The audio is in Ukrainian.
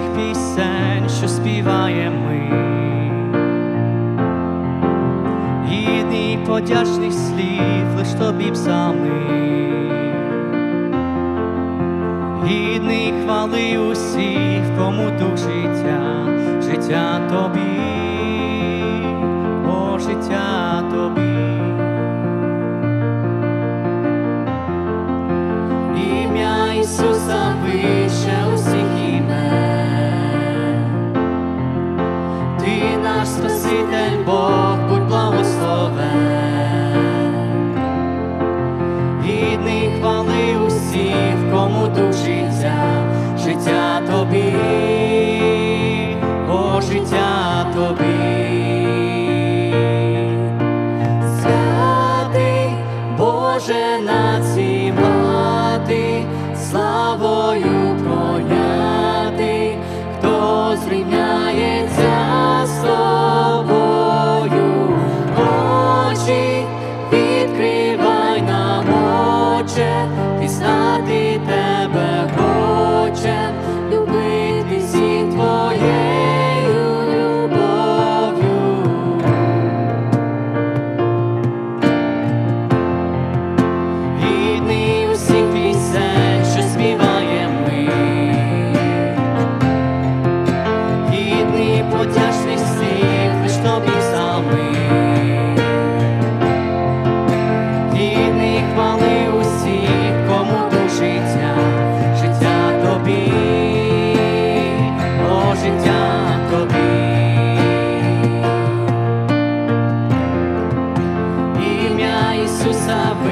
всіх пісень, що співаємо ми. Гідний подячних слів, лиш тобі псалми. Гідний хвали усіх, кому дух життя, життя тобі, о, життя тобі. Ім'я Ісуса вище Спаситель Бог, будь благословен. Гідний хвали усіх, кому життя, життя тобі, о, життя тобі. Святий Боже нації мати, славою I've